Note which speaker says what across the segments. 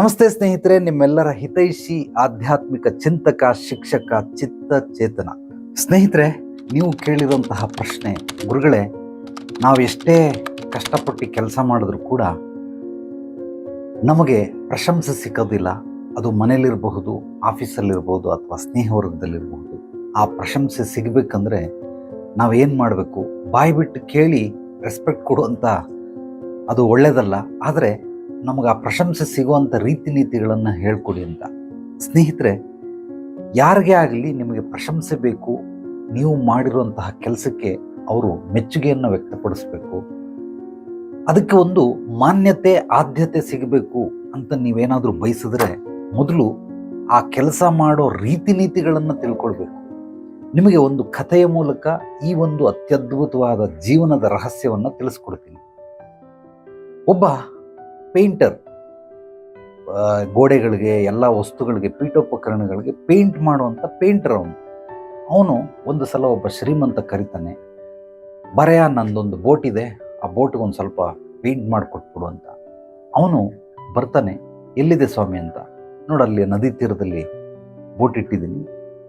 Speaker 1: ನಮಸ್ತೆ ಸ್ನೇಹಿತರೆ, ನಿಮ್ಮೆಲ್ಲರ ಹಿತೈಷಿ ಆಧ್ಯಾತ್ಮಿಕ ಚಿಂತಕ, ಶಿಕ್ಷಕ ಚಿತ್ತ ಚೇತನ ಸ್ನೇಹಿತರೆ, ನೀವು ಕೇಳಿರುವಂತಹ ಪ್ರಶ್ನೆ, ಗುರುಗಳೇ ನಾವು ಎಷ್ಟೇ ಕಷ್ಟಪಟ್ಟು ಕೆಲಸ ಮಾಡಿದ್ರೂ ಕೂಡ ನಮಗೆ ಪ್ರಶಂಸೆ ಸಿಕ್ಕೋದಿಲ್ಲ. ಅದು ಮನೇಲಿರಬಹುದು ಆಫೀಸಲ್ಲಿರ್ಬೋದು ಅಥವಾ ಸ್ನೇಹವರ್ಗದಲ್ಲಿರ್ಬಹುದು. ಆ ಪ್ರಶಂಸೆ ಸಿಗಬೇಕಂದ್ರೆ ನಾವೇನು ಮಾಡಬೇಕು? ಬಾಯಿ ಬಿಟ್ಟು ಕೇಳಿ ರೆಸ್ಪೆಕ್ಟ್ ಕೊಡುವಂಥ ಅದು ಒಳ್ಳೆಯದಲ್ಲ ಆದರೆ ನಮಗೆ ಆ ಪ್ರಶಂಸೆ ಸಿಗುವಂಥ ರೀತಿ ನೀತಿಗಳನ್ನು ಹೇಳ್ಕೊಡಿ ಅಂತ. ಸ್ನೇಹಿತರೆ, ಯಾರಿಗೇ ಆಗಲಿ ನಿಮಗೆ ಪ್ರಶಂಸೆ ಬೇಕು, ನೀವು ಮಾಡಿರುವಂತಹ ಕೆಲಸಕ್ಕೆ ಅವರು ಮೆಚ್ಚುಗೆಯನ್ನು ವ್ಯಕ್ತಪಡಿಸಬೇಕು. ಅದಕ್ಕೆ ಒಂದು ಮಾನ್ಯತೆ, ಆದ್ಯತೆ ಸಿಗಬೇಕು ಅಂತ ನೀವೇನಾದರೂ ಬಯಸಿದ್ರೆ ಮೊದಲು ಆ ಕೆಲಸ ಮಾಡೋ ರೀತಿ ನೀತಿಗಳನ್ನು ತಿಳ್ಕೊಳ್ಬೇಕು. ನಿಮಗೆ ಒಂದು ಕಥೆಯ ಮೂಲಕ ಈ ಒಂದು ಅತ್ಯದ್ಭುತವಾದ ಜೀವನದ ರಹಸ್ಯವನ್ನು ತಿಳಿಸ್ಕೊಡ್ತೀನಿ. ಒಬ್ಬ ಪೇಂಟರ್ ಗೋಡೆಗಳಿಗೆ ಎಲ್ಲ ವಸ್ತುಗಳಿಗೆ, ಪೀಠೋಪಕರಣಗಳಿಗೆ ಪೇಂಟ್ ಮಾಡುವಂಥ ಪೇಂಟರ್ ಅವನು. ಅವನು ಒಂದು ಸಲ ಒಬ್ಬ ಶ್ರೀಮಂತ ಕರಿತಾನೆ, ಬರೆಯ, ನಂದೊಂದು ಬೋಟ್ ಇದೆ, ಆ ಬೋಟ್ಗೆ ಒಂದು ಸ್ವಲ್ಪ ಪೇಂಟ್ ಮಾಡಿಕೊಟ್ಬಿಡು ಅಂತ. ಅವನು ಬರ್ತಾನೆ, ಎಲ್ಲಿದೆ ಸ್ವಾಮಿ ಅಂತ. ನೋಡಲ್ಲಿ ನದಿ ತೀರದಲ್ಲಿ ಬೋಟ್ ಇಟ್ಟಿದ್ದೀನಿ.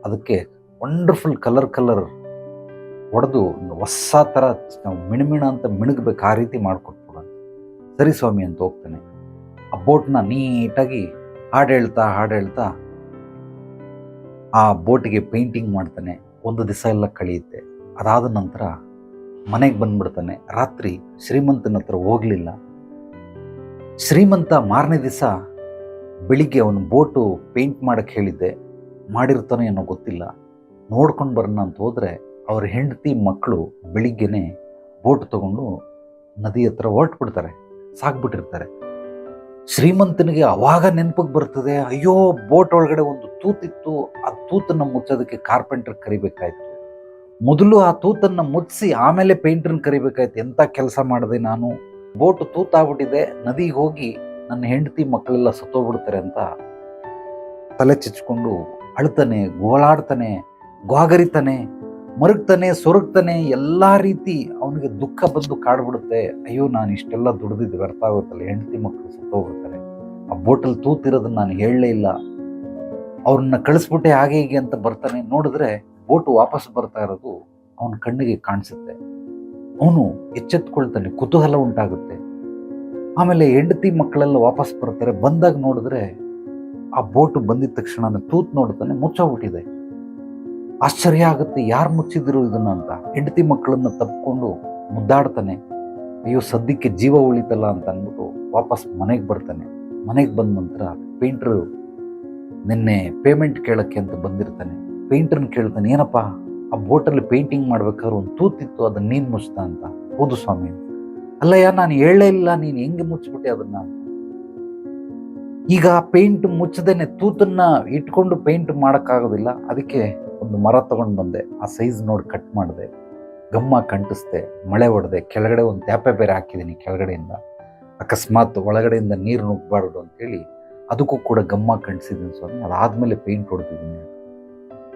Speaker 1: ಅದಕ್ಕೆ ವಂಡರ್ಫುಲ್ ಕಲರ್ ಕಲರ್ ಹೊಡೆದು ಹೊಸ ಥರ ಮಿಣಮಿಣ ಅಂತ ಮಿಣುಗಬೇಕು, ಆ ರೀತಿ ಮಾಡಿಕೊಟ್ಬಿಡು. ಅಂತ ಸರಿ ಸ್ವಾಮಿ ಅಂತ ಹೋಗ್ತಾನೆ. ಆ ಬೋಟ್ನ ನೀಟಾಗಿ ಹಾಡು ಹೇಳ್ತಾ ಹಾಡು ಹೇಳ್ತಾ ಆ ಬೋಟಿಗೆ ಪೇಂಟಿಂಗ್ ಮಾಡ್ತಾನೆ. ಒಂದು ದಿವಸ ಎಲ್ಲ ಕಳೆಯುತ್ತೆ. ಅದಾದ ನಂತರ ಮನೆಗೆ ಬಂದ್ಬಿಡ್ತಾನೆ. ರಾತ್ರಿ ಶ್ರೀಮಂತನ ಹತ್ರ ಹೋಗಲಿಲ್ಲ. ಶ್ರೀಮಂತ ಮಾರನೇ ದಿವಸ ಬೆಳಿಗ್ಗೆ ಅವನು ಬೋಟು ಪೇಂಟ್ ಮಾಡಕ್ಕೆ ಹೇಳಿದ್ದೆ. ಮಾಡಿರ್ತಾನೋ ಏನೋ ಗೊತ್ತಿಲ್ಲ. ನೋಡ್ಕೊಂಡು ಬರೋಣ ಅಂತ ಹೋದರೆ ಅವ್ರ ಹೆಂಡತಿ ಮಕ್ಕಳು ಬೆಳಿಗ್ಗೆನೆ ಬೋಟ್ ತಗೊಂಡು ನದಿ ಹತ್ರ ಹೊರಟ್ಬಿಡ್ತಾರೆ. ಸಾಕ್ಬಿಟ್ಟಿರ್ತಾರೆ. ಶ್ರೀಮಂತನಿಗೆ ಅವಾಗ ನೆನಪಿಗೆ ಬರ್ತದೆ, ಅಯ್ಯೋ, ಬೋಟ್ ಒಳಗಡೆ ಒಂದು ತೂತಿತ್ತು ಆ ತೂತನ್ನು ಮುಚ್ಚೋದಕ್ಕೆ ಕಾರ್ಪೆಂಟರ್ ಕರಿಬೇಕಾಯ್ತು. ಮೊದಲು ಆ ತೂತನ್ನು ಮುಚ್ಚಿಸಿ ಆಮೇಲೆ ಪೇಂಟ್ರನ್ನ ಕರಿಬೇಕಾಯ್ತು ಎಂಥ ಕೆಲಸ ಮಾಡಿದೆ ನಾನು? ಬೋಟ್ ತೂತಾಗ್ಬಿಟ್ಟಿದೆ, ನದಿಗೆ ಹೋಗಿ ನನ್ನ ಹೆಂಡತಿ ಮಕ್ಕಳೆಲ್ಲ ಸತ್ತೋಗ್ಬಿಡ್ತಾರೆ ಅಂತ ತಲೆ ಚಿಚ್ಕೊಂಡು ಅಳ್ತಾನೆ, ಗೋಳಾಡ್ತಾನೆ ಗೋಗರಿತಾನೆ ಮರುಗ್ತಾನೆ, ಸೊರಗ್ತಾನೆ, ಎಲ್ಲ ರೀತಿ ಅವನಿಗೆ ದುಃಖ ಬಂದು ಕಾಡ್ಬಿಡುತ್ತೆ. ಅಯ್ಯೋ, ನಾನು ಇಷ್ಟೆಲ್ಲ ದುಡ್ದಿದ್ದು ವ್ಯರ್ಥ ಆಗುತ್ತಲ್ಲ, ಹೆಂಡತಿ ಮಕ್ಕಳು ಸತ್ತೋಗ್ಬಿಡ್ತಾರೆ. ಆ ಬೋಟಲ್ಲಿ ತೂತಿರೋದನ್ನ ನಾನು ಹೇಳಲೇ ಇಲ್ಲ. ಅವ್ರನ್ನ ಕಳಿಸ್ಬಿಟ್ಟೆ ಹಾಗೆ ಹೀಗೆ ಅಂತ ಬರ್ತಾನೆ, ನೋಡಿದ್ರೆ ಬೋಟು ವಾಪಸ್ ಬರ್ತಾ ಇರೋದು ಅವನ ಕಣ್ಣಿಗೆ ಕಾಣಿಸುತ್ತೆ. ಅವನು ಎಚ್ಚೆತ್ಕೊಳ್ತಾನೆ, ಕುತೂಹಲ ಉಂಟಾಗುತ್ತೆ. ಆಮೇಲೆ ಹೆಂಡತಿ ಮಕ್ಕಳೆಲ್ಲ ವಾಪಸ್ ಬರ್ತಾರೆ, ಬಂದಾಗ ನೋಡಿದ್ರೆ ಆ ಬೋಟು ಬಂದಿದ ತಕ್ಷಣ ತೂತ್ ನೋಡ್ತಾನೆ, ಮುಚ್ಚೋಗ್ಬಿಟ್ಟಿದೆ. ಆಶ್ಚರ್ಯ ಆಗುತ್ತೆ ಯಾರು ಮುಚ್ಚಿದ್ರು ಇದನ್ನ ಅಂತ. ಹೆಂಡತಿ ಮಕ್ಕಳನ್ನ ತಪ್ಪಿಕೊಂಡು ಮುದ್ದಾಡ್ತಾನೆ. ಅಯ್ಯೋ, ಸದ್ಯಕ್ಕೆ ಜೀವ ಉಳಿತಲ್ಲ ಅಂತ ಅಂದ್ಬಿಟ್ಟು ವಾಪಸ್ ಮನೆಗೆ ಬರ್ತಾನೆ. ಮನೆಗೆ ಬಂದ ನಂತರ ಪೇಂಟ್ರು ನಿನ್ನೆ ಪೇಮೆಂಟ್ ಕೇಳಕ್ಕೆ ಅಂತ ಬಂದಿರ್ತಾನೆ. ಪೇಂಟ್ರನ್ನ ಕೇಳ್ತಾನೆ, ಏನಪ್ಪ, ಆ ಬೋಟಲ್ಲಿ ಪೇಂಟಿಂಗ್ ಮಾಡ್ಬೇಕಾದ್ರೆ ಒಂದು ತೂತಿತ್ತು, ಅದನ್ನ ನೀನು ಮುಚ್ತ ಅಂತ. ಹೌದು ಸ್ವಾಮಿ. ಅಲ್ಲಯ್ಯ, ನಾನು ಹೇಳೇ ಇಲ್ಲ, ನೀನು ಹೆಂಗೆ ಮುಚ್ಚಿಬಿಟ್ಟೆ ಅದನ್ನ? ಈಗ ಪೇಂಟ್ ಮುಚ್ಚದೇನೆ, ತೂತನ್ನ ಇಟ್ಕೊಂಡು ಪೇಂಟ್ ಮಾಡೋಕ್ಕಾಗೋದಿಲ್ಲ. ಅದಕ್ಕೆ ಒಂದು ಮರ ತಗೊಂಡು ಬಂದೆ. ಆ ಸೈಜ್ ನೋಡಿ ಕಟ್ ಮಾಡಿದೆ. ಗಮ್ಮ ಕಂಟಿಸ್ದೆ. ಮಳೆ ಹೊಡೆದೆ. ಕೆಳಗಡೆ ಒಂದು ತ್ಯಾಪೆ ಬೇರೆ ಹಾಕಿದ್ದೀನಿ ಕೆಳಗಡೆಯಿಂದ. ಅಕಸ್ಮಾತ್ ಒಳಗಡೆಯಿಂದ ನೀರು ನುಗ್ಗಬಾರ್ದು ಅಂತೇಳಿ ಅದಕ್ಕೂ ಕೂಡ ಗಮ್ಮ ಕಂಟಿಸಿದ್ದೀನಿ ಸ್ವಾಮಿ. ಅದಾದಮೇಲೆ ಪೇಂಟ್ ಹೊಡೆದಿದ್ದೀನಿ.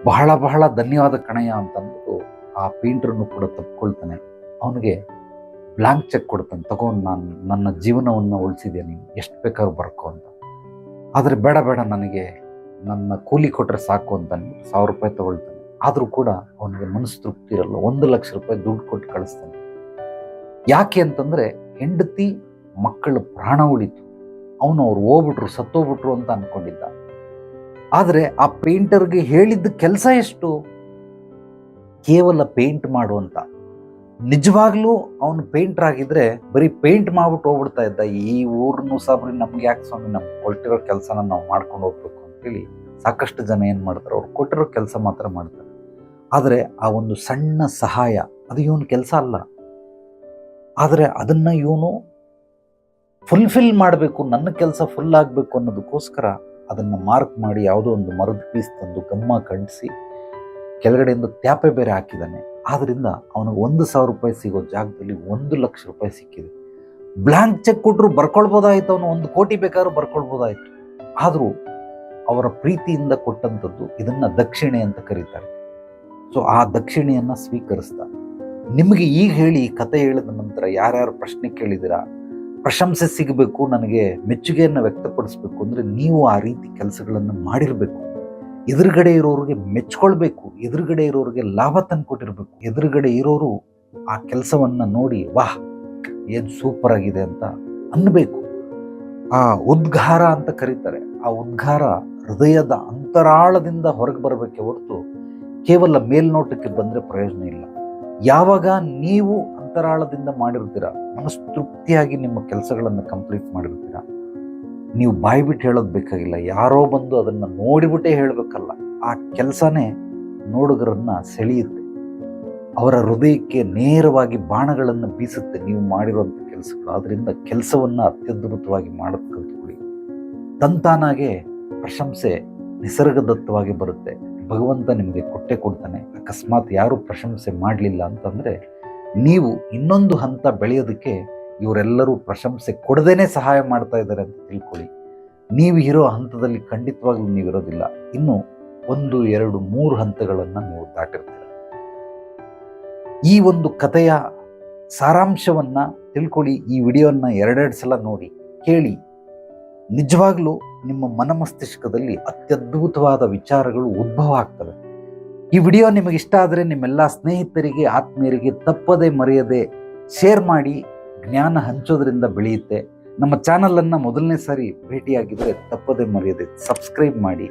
Speaker 1: ಬಹಳ ಬಹಳ ಧನ್ಯವಾದ ಕಣಯ್ಯ ಅಂತ ಅಂದ್ಬಿಟ್ಟು ಆ ಪೇಂಟ್ರನ್ನು ಕೂಡ ತಪ್ಕೊಳ್ತಾನೆ. ಅವನಿಗೆ ಬ್ಲ್ಯಾಂಕ್ ಚೆಕ್ ಕೊಡ್ತಾನೆ. ತಗೊಂಡು ನಾನು ನನ್ನ ಜೀವನವನ್ನು ಉಳಿಸಿದೆ ನೀನು? ಎಷ್ಟು ಬೇಕಾದ್ರೂ ಬರ್ಕೋ ಅಂತ. ಆದರೆ ಬೇಡ ಬೇಡ ನನಗೆ ನನ್ನ ಕೂಲಿ ಕೊಟ್ಟರೆ ಸಾಕು ಅಂತ ಸಾವಿರ ರೂಪಾಯಿ ತಗೊಳ್ತಾನೆ. ಆದರೂ ಕೂಡ ಅವನಿಗೆ ಮನಸ್ಸು ತೃಪ್ತಿ ಇರಲ್ಲ. ಒಂದು ಲಕ್ಷ ರೂಪಾಯಿ ದುಡ್ಡು ಕೊಟ್ಟು ಕಳಿಸ್ತಾನೆ. ಯಾಕೆ ಅಂತಂದರೆ ಹೆಂಡತಿ ಮಕ್ಕಳ ಪ್ರಾಣ ಉಳಿತು. ಅವನು ಅವ್ರು ಹೋಗ್ಬಿಟ್ರು, ಸತ್ತೋಗ್ಬಿಟ್ರು ಅಂತ ಅಂದ್ಕೊಂಡಿದ್ದ ಆದರೆ ಆ ಪೇಂಟರ್ಗೆ ಹೇಳಿದ್ದ ಕೆಲಸ ಎಷ್ಟು? ಕೇವಲ ಪೇಂಟ್ ಮಾಡುವಂತ ನಿಜವಾಗ್ಲೂ ಅವನು ಪೇಂಟರ್ ಆಗಿದ್ರೆ ಬರೀ ಪೇಂಟ್ ಮಾಡ್ಬಿಟ್ಟು ಹೋಗ್ಬಿಡ್ತಾ ಇದ್ದ. ಈ ಊರನ್ನು ಸಾಬ್ರಿ ನಮ್ಗೆ ಯಾಕೆ ಸ್ವಾಮಿ? ನಮ್ಗೆ ಕೊಲ್ಟಿರೋ ಕೆಲಸನ ನಾವು ಮಾಡ್ಕೊಂಡು ಹೋಗ್ಬೇಕು. ಸಾಕಷ್ಟು ಜನ ಏನು ಮಾಡ್ತಾರೆ? ಅವ್ರು ಕೊಟ್ಟಿರೋ ಕೆಲಸ ಮಾತ್ರ ಮಾಡ್ತಾರೆ. ಆದರೆ ಆ ಒಂದು ಸಣ್ಣ ಸಹಾಯ ಅದು ಇವನು ಕೆಲಸ ಅಲ್ಲ. ಆದರೆ ಅದನ್ನು ಇವನು ಫುಲ್ಫಿಲ್ ಮಾಡಬೇಕು, ನನ್ನ ಕೆಲಸ ಫುಲ್ ಆಗಬೇಕು ಅನ್ನೋದಕ್ಕೋಸ್ಕರ ಅದನ್ನು ಮಾರ್ಕ್ ಮಾಡಿ ಯಾವುದೋ ಒಂದು ಮರದ ಪೀಸ್ ತಂದು ಗಮ್ಮ ಕಂಡಿಸಿ ಕೆಳಗಡೆಯಿಂದ ತ್ಯಾಪೆ ಬೇರೆ ಹಾಕಿದ್ದಾನೆ. ಆದ್ದರಿಂದ ಅವನಿಗೆ ಒಂದು ಸಾವಿರ ರೂಪಾಯಿ ಸಿಗೋ ಜಾಗದಲ್ಲಿ ಒಂದು ಲಕ್ಷ ರೂಪಾಯಿ ಸಿಕ್ಕಿದೆ. ಬ್ಲ್ಯಾಂಕ್ ಚೆಕ್ ಕೊಟ್ಟರು ಬರ್ಕೊಳ್ಬೋದಾಯ್ತು ಅವನು. ಒಂದು ಕೋಟಿ ಬೇಕಾದ್ರೂ ಬರ್ಕೊಳ್ಬೋದಾಯ್ತು. ಆದರೂ ಅವರ ಪ್ರೀತಿಯಿಂದ ಕೊಟ್ಟಂಥದ್ದು ಇದನ್ನ ದಕ್ಷಿಣೆ ಅಂತ ಕರೀತಾರೆ. ಸೊ ಆ ದಕ್ಷಿಣೆಯನ್ನು ಸ್ವೀಕರಿಸ್ತಾ ನಿಮಗೆ ಈಗ ಹೇಳಿ ಕತೆ ಹೇಳಿದ ನಂತರ ಯಾರ್ಯಾರು ಪ್ರಶ್ನೆ ಕೇಳಿದಿರಾ ಪ್ರಶಂಸೆ ಸಿಗಬೇಕು, ನನಗೆ ಮೆಚ್ಚುಗೆಯನ್ನು ವ್ಯಕ್ತಪಡಿಸ್ಬೇಕು ಅಂದರೆ ನೀವು ಆ ರೀತಿ ಕೆಲಸಗಳನ್ನು ಮಾಡಿರಬೇಕು. ಎದುರುಗಡೆ ಇರೋರಿಗೆ ಮೆಚ್ಕೊಳ್ಬೇಕು, ಎದುರುಗಡೆ ಇರೋರಿಗೆ ಲಾಭ ತಂದ್ಕೊಟ್ಟಿರ್ಬೇಕು ಎದುರುಗಡೆ ಇರೋರು ಆ ಕೆಲಸವನ್ನು ನೋಡಿ, ವಾಹ್, ಏನು ಸೂಪರ್ ಆಗಿದೆ ಅಂತ ಅನ್ನಬೇಕು. ಆ ಉದ್ಘಾರ ಅಂತ ಕರೀತಾರೆ. ಆ ಉದ್ಗಾರ ಹೃದಯದ ಅಂತರಾಳದಿಂದ ಹೊರಗೆ ಬರಬೇಕೆ ಹೊರತು ಕೇವಲ ಮೇಲ್ನೋಟಕ್ಕೆ ಬಂದರೆ ಪ್ರಯೋಜನ ಇಲ್ಲ. ಯಾವಾಗ ನೀವು ಅಂತರಾಳದಿಂದ ಮಾಡಿರ್ತೀರ, ಮನಸ್ತೃಪ್ತಿಯಾಗಿ ನಿಮ್ಮ ಕೆಲಸಗಳನ್ನು ಕಂಪ್ಲೀಟ್ ಮಾಡಿರ್ತೀರ, ನೀವು ಬಾಯಿ ಬಿಟ್ಟು ಹೇಳೋದು ಬೇಕಾಗಿಲ್ಲ. ಯಾರೋ ಬಂದು ಅದನ್ನು ನೋಡಿಬಿಟ್ಟೇ ಹೇಳಬೇಕಲ್ಲ. ಆ ಕೆಲಸನೇ ನೋಡುಗರನ್ನು ಸೆಳೆಯುತ್ತೆ. ಅವರ ಹೃದಯಕ್ಕೆ ನೇರವಾಗಿ ಬಾಣಗಳನ್ನು ಬೀಸುತ್ತೆ ನೀವು ಮಾಡಿರುವಂಥ ಕೆಲಸಗಳು. ಅದರಿಂದ ಕೆಲಸವನ್ನು ಅತ್ಯದ್ಭುತವಾಗಿ ಕಲ್ತ್ಕೊಳ್ಳಿ ತಂತಾನಾಗೆ ಪ್ರಶಂಸೆ ನಿಸರ್ಗದತ್ತವಾಗಿ ಬರುತ್ತೆ. ಭಗವಂತ ನಿಮಗೆ ಕೊಟ್ಟೆ ಕೊಡ್ತಾನೆ. ಅಕಸ್ಮಾತ್ ಯಾರೂ ಪ್ರಶಂಸೆ ಮಾಡಲಿಲ್ಲ ಅಂತಂದರೆ ನೀವು ಇನ್ನೊಂದು ಹಂತ ಬೆಳೆಯೋದಕ್ಕೆ ಇವರೆಲ್ಲರೂ ಪ್ರಶಂಸೆ ಕೊಡದೇನೆ ಸಹಾಯ ಮಾಡ್ತಾ ಇದ್ದಾರೆ ಅಂತ ತಿಳ್ಕೊಳ್ಳಿ. ನೀವು ಇರೋ ಹಂತದಲ್ಲಿ ಖಂಡಿತವಾಗ್ಲೂ ನೀವು ಇರೋದಿಲ್ಲ. ಇನ್ನು ಒಂದು, ಎರಡು, ಮೂರು ಹಂತಗಳನ್ನು ನೀವು ದಾಟಿರ್ತೀರ. ಈ ಒಂದು ಕಥೆಯ ಸಾರಾಂಶವನ್ನು ತಿಳ್ಕೊಳ್ಳಿ. ಈ ವಿಡಿಯೋನ ಎರಡೆರಡು ಸಲ ನೋಡಿ, ಕೇಳಿ. ನಿಜವಾಗ್ಲೂ ನಿಮ್ಮ ಮನಮಸ್ತಿಷ್ಕದಲ್ಲಿ ಅತ್ಯದ್ಭುತವಾದ ವಿಚಾರಗಳು ಉದ್ಭವ ಆಗ್ತವೆ. ಈ ವಿಡಿಯೋ ನಿಮಗೆ ಇಷ್ಟ ಆದರೆ ನಿಮ್ಮೆಲ್ಲ ಸ್ನೇಹಿತರಿಗೆ, ಆತ್ಮೀಯರಿಗೆ ತಪ್ಪದೆ ಮರೆಯದೆ ಶೇರ್ ಮಾಡಿ, ಜ್ಞಾನ ಹಂಚೋದ್ರಿಂದ ಬೆಳೆಯುತ್ತೆ. ನಮ್ಮ ಚಾನಲನ್ನು ಮೊದಲನೇ ಸಾರಿ ಭೇಟಿಯಾಗಿದ್ದರೆ ತಪ್ಪದೆ ಮರೆಯದೆ ಸಬ್ಸ್ಕ್ರೈಬ್ ಮಾಡಿ.